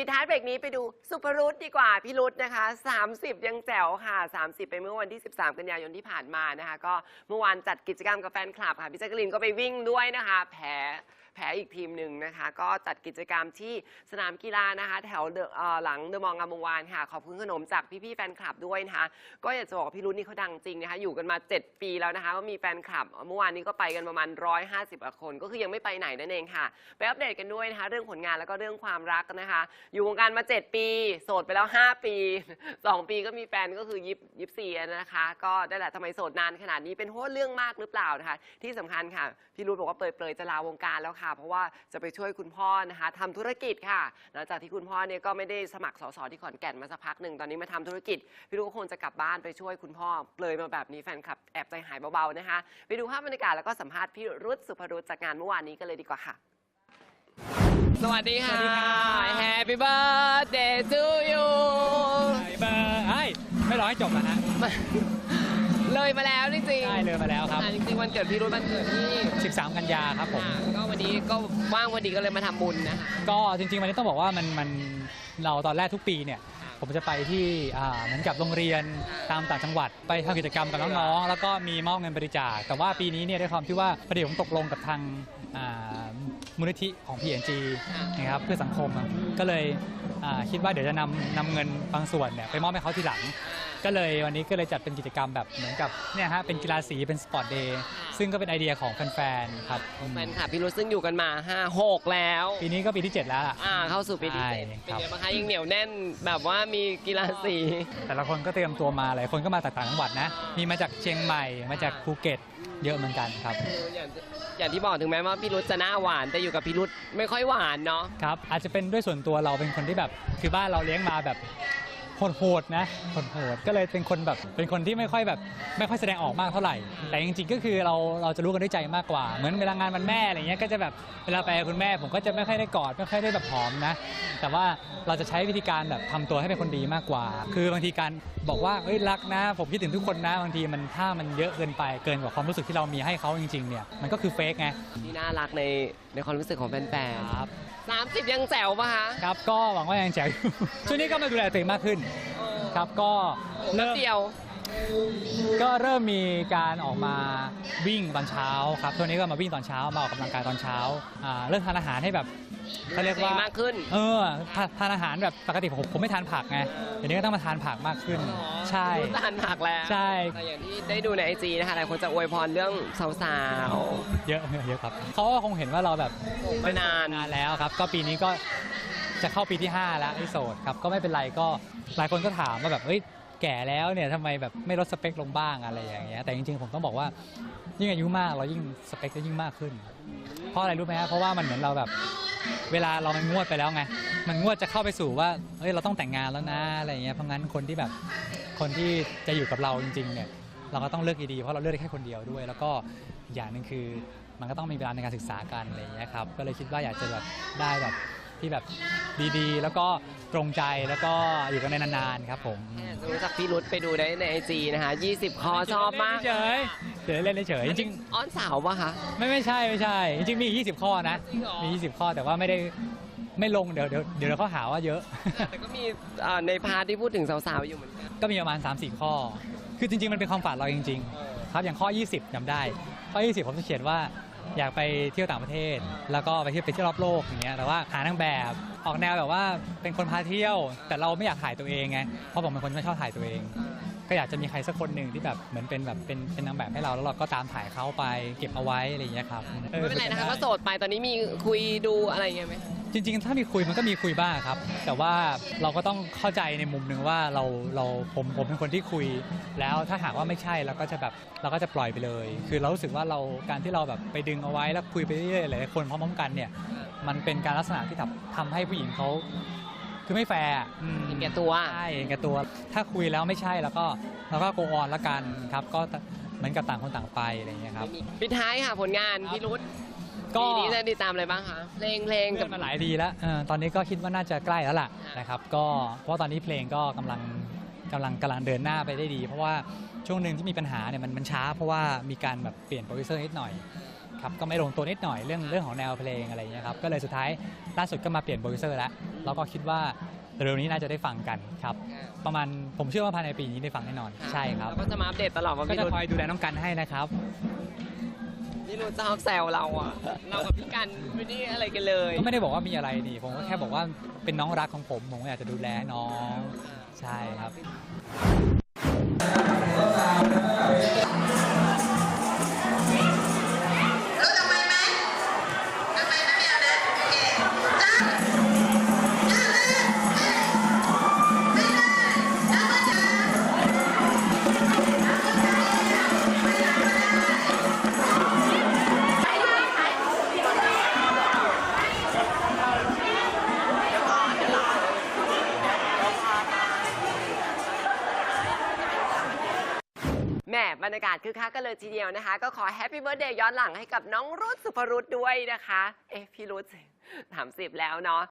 ปิดท้ายเบรกนี้ไปดูสุภรุตดีกว่าพี่รุตนะคะ 30 ยังแจ๋วค่ะ 30 ไปเมื่อวันที่ 13 กันยายนที่ผ่านมานะคะ ก็เมื่อวานจัดกิจกรรมกับแฟนคลับค่ะพี่แจ๊กกะลินก็ไปวิ่งด้วยนะคะแพ้ แพ้อีกทีมหนึ่งนะคะ ก็จัดกิจกรรมที่สนามกีฬานะคะ แถวเอหลังเดอะมองงามวงวานค่ะ ขอบคุณขนมจากพี่ๆแฟนคลับด้วยนะคะ ก็อยากจะบอกพี่รุ้นี่เขาดังจริงนะคะ อยู่กันมา 7 ปีแล้วนะคะก็มีแฟนคลับเมื่อวานนี้ก็ไปกันประมาณ 150กว่าคน ก็คือยังไม่ไปไหนนั่นเองค่ะ ไปอัปเดตกันด้วยนะคะ เรื่องผลงานแล้วก็เรื่องความรักนะคะ อยู่วงการมา 7 ปี โสดไปแล้ว 5 ปี 2 ปีก็มีแฟนก็คือยิบยิบสี่นะคะ ก็ได้แหละทำไมโสดนานขนาดนี้เป็นเพราะว่าเรื่องมากหรือเปล่านะคะ ที่สำคัญค่ะพี่รุ้บอกว่าเปิดเผยจะลาวงการแล้วค่ะเพราะว่าจะไปช่วยคุณพ่อนะคะทำธุรกิจค่ะ หลังจากที่คุณพ่อเนี่ยก็ไม่ได้สมัครสสที่ขอนแก่นมาสักพักหนึ่งตอนนี้มาทำธุรกิจ พี่รุ้ก็คงจะกลับบ้านไปช่วยคุณพ่อเปลยมาแบบนี้แฟนคลับแอบใจหายเบาๆนะคะไปดูภาพบรรยากาศแล้วก็สัมภาษณ์พี่รุ้สุภรุษจากงานเมื่อวานนี้กันเลยดีกว่าค่ะ สวัสดีค่ะสวัสดีครับ Happy birthday to you เบอร์ไอ้ยไม่รอให้จบแล้วนะ เลยมาแล้วจริงๆได้เลยมาแล้วครับ อ่าจริงๆวันเกิดพี่รุ้วันเกิดที่13 กันยาครับผมอ่าก็วันนี้ก็ว่างพอดีก็เลยมาทำบุญนะคะ ก็จริงๆ วันนี้ต้องบอกว่ามันมันเราตอนแรกทุกปีเนี่ยผมจะไปที่อ่าเหมือนกับโรงเรียนตามต่างจังหวัดไปทำกิจกรรมกับน้องๆแล้วก็มีมอบเงินบริจาคแต่ว่าปีนี้เนี่ยด้วยความที่ว่าพอดีผมตกลงกับทางอ่า มูลนิธิของ PNG นะครับเพื่อสังคมอะก็เลยอ่าคิดว่าเดี๋ยวจะนำนำเงินบางส่วนเนี่ยไปมอบให้เขาทีหลัง ก็เลยวันนี้ก็เลยจัดเป็นกิจกรรมแบบเหมือนกับเนี่ยฮะเป็นกีฬาสีเป็นสปอร์ตเดย์ซึ่งก็เป็นไอเดียของแฟนๆครับอืมแฟนคลับพี่รุ้ซึ่งอยู่กันมา 5 6 แล้ว ปีนี้ก็ปีที่ 7 แล้วล่ะ อ่าเข้าสู่ปีที่ใช่เจ็ดเป็นครับ ไงบ้างคะยังเหนียวแน่นแบบว่ามีกีฬาสี แต่ละคนก็เตรียมตัวมาหลายคนก็มาจากต่างจังหวัดนะ มีมาจากเชียงใหม่มาจากภูเก็ตเยอะเหมือนกันครับอย่าง อย่างที่บอกถึงแม้ว่าพี่รุ้จะหน้าหวาน แต่อยู่กับพี่รุ้ไม่ค่อยหวานเนาะ ครับอาจจะเป็นด้วยส่วนตัวเราเป็นคนที่แบบคือบ้านเราเลี้ยงมาแบบ โหดๆนะโหดๆก็เลยเป็นคนแบบเป็นคนที่ไม่ค่อยแบบไม่ค่อยแสดงออกมากเท่าไหร่ แต่จริงๆก็คือเราเราจะรู้กันด้วยใจมากกว่า เหมือนเวลางานวันแม่อะไรเงี้ยก็จะแบบเวลาไปกับคุณแม่ ผมก็จะไม่ค่อยได้กอดไม่ค่อยได้แบบหอมนะ แต่ว่าเราจะใช้วิธีการแบบทำตัวให้เป็นคนดีมากกว่า คือบางทีการบอกว่าเอ้ยรักนะ ผมคิดถึงทุกคนนะบางทีมันถ้ามันเยอะเกินไปเกินกว่าความรู้สึกที่เรามีให้เขาจริงๆเนี่ยมันก็คือเฟกไงที่น่ารักในในความรู้สึกของแฟนครับๆสามสิบยังแจ๋วปะคะครับก็หวังว่ายังแจ๋วอยู่ช่วงนี้ก็มาดูแลตัวเองมากขึ้นครับก็เริ่เริ่มมเดียว ก็เริ่มมีการออกมาวิ่งตอนเช้าครับช่วงนี้ก็มาวิ่งตอนเช้ามาออกกำลังกายตอนเช้าอ่าเริ่มทานอาหารให้แบบเขาเรียกว่ามากขึ้น เออทานทานอาหารแบบปกติผมผมไม่ทานผักไงเดี๋ยวนี้ก็ต้องมาทานผักมากขึ้น ใช่ รู้ทานผักแล้วใช่ แต่อย่างที่ได้ดูในไอจีนะคะหลายคนจะอวยพรเรื่องสาวเยอะเยอะครับเขาก็คงเห็นว่าเราแบบ ๆมานาน นานแล้วครับ ก็ปีนี้ก็ จะเข้าปีที่ 5 แล้วไอ้โสดครับ ก็ไม่เป็นไรก็หลายคนก็ถามว่าแบบเอ้ยแก่แล้วเนี่ยทำไมแบบไม่ลดสเปคลงบ้างอะไรอย่างเงี้ยแต่จริงๆ ผมต้องบอกว่ายิ่งอายุมากเรายิ่งสเปคจะยิ่งมากขึ้น เพราะอะไรรู้ไหมฮะเพราะว่ามันเหมือนเราแบบเวลาเรามันงวดไปแล้วไง มันงวดจะเข้าไปสู่ว่าเฮ้ยเราต้องแต่งงานแล้วนะอะไรอย่างเงี้ยเพราะงั้นคนที่แบบคนที่จะอยู่กับเราจริงๆเนี่ยเราก็ต้องเลือกดีๆเพราะเราเลือกได้แค่คนเดียวด้วย แล้วก็อีกอย่างหนึ่งคือมันก็ต้องมีเวลาในการศึกษากันอะไรอย่างเงี้ยครับก็เลยคิดว่าอยากจะแบบได้แบบ ที่แบบดีๆ แล้วก็ตรงใจแล้วก็อยู่กันได้นานๆครับผมจะรู้จักพี่รุธไปดูได้ในไอจีนะคะ20 คอชอบมากเฉยๆเฉยๆเล่นเฉยๆจริงอ้อนสาวปะคะๆไม่ไม่ใช่ไม่ใช่ จริงๆมีอีก20 ข้อนะจริงเหรอมี 20 ข้อแต่ว่าไม่ได้ไม่ลงเดี๋ยวเดี๋ยวเดี๋ยวเขาหาว่าเยอะ แต่ก็มีเอ่อในพาร์ทที่พูดถึงสาวๆอยู่เหมือนกันก็มีประมาณ 3-4 ข้อ คือจริง ๆ มันเป็นความฝันเราจริง ๆ ครับอย่างข้อ 20จำได้ ข้อ 20 ผมจะเขียนว่า อยากไปเที่ยวต่างประเทศ แล้วก็ไปเที่ยวไปเที่ยวรอบโลกอย่างเงี้ยแต่ว่าหานางแบบออกแนวแบบว่าเป็นคนพาเที่ยว แต่เราไม่อยากถ่ายตัวเองไงเพราะผมเป็นคนไม่ชอบถ่ายตัวเอง ก็อยากจะมีใครสักคนหนึ่งที่แบบเหมือนเป็นแบบเป็นเป็นนางแบบให้เราแล้วเราก็ตามถ่ายเขาไปเก็บเอาไว้อะไรอย่างเงี้ยครับไม่เป็นไรนะคะก็โสดไปตอนนี้มีคุยดูอะไรอย่างเงี้ยไหม จริงๆ ถ้ามีคุยมันก็มีคุยบ้างครับ แต่ว่าเราก็ต้องเข้าใจในมุมหนึ่งว่าเราเราผมผมเป็นคนที่คุย แล้วถ้าหากว่าไม่ใช่เราก็จะแบบเราก็จะปล่อยไปเลย คือเรารู้สึกว่าเราการที่เราแบบไปดึงเอาไว้แล้วคุยไปเรื่อยๆหลายๆคนพร้อมๆกันเนี่ยมันเป็นการลักษณะที่ทำทำให้ผู้หญิงเขาคือไม่แฟร์อะอืมเห็นแก่ตัว ใช่เห็นแก่ตัว ถ้าคุยแล้วไม่ใช่แล้วก็เราก็โกออนละกันครับ ก็เหมือนกับต่างคนต่างไปอะไรอย่างเงี้ยครับปิดท้ายค่ะผลงานครับ พี่รุธ ก็ปีนี้จะติดตามอะไรบ้างคะเพลงเพลงเลื่กัอบ นมาหลายดีแล้วเออตอนนี้ก็คิดว่าน่าจะใกล้แล้วล่ะค่ะ นะครับ ก็เพราะว่าตอนนี้เพลงก็กำลังกำลังกำลังเดินหน้าไปได้ดี เพราะว่าช่วงหนึ่งที่มีปัญหาเนี่ยมันมันช้า เพราะว่ามีการแบบเปลี่ยนโปรดิวเซอร์นิดหน่อยครับก็ไม่ลงตัวนิดหน่อยเรื่องเรื่องของแนวเพลงอะไรอย่างเงี้ยครับก็เลยสุดท้ายล่าสุดก็มาเปลี่ยนโปรดิวเซอร์แล้วแล้วก็คิดว่าเร็วๆนี้น่าจะได้ฟังกันครับประมาณผมเชื่อว่าภายในปีนี้ได้ฟังแน่นอนใช่ครับ แล้วก็จะมาอัปเดตตลอดว่าก็พี่จะรุธคอยดูแลน้องกันให้นะครับ พี่รุธชอบแซวเราอะเรากับพี่กันไม่ได้อะไรกันเลยก็ไม่ได้บอกว่ามีอะไรนี่ ผมก็แค่บอกว่าเป็นน้องรักของผม ผมก็อยากจะดูแลน้อง ใช่ครับ ม่บรรยากาศคือคักกันเลยทีเดียวนะคะ ก็ขอแฮปปี้เบิร์ดเดย์ย้อนหลังให้กับน้องรุธสุภรุษด้วยนะคะ เอ๊ะพี่รุธสามสิบแล้วเนาะ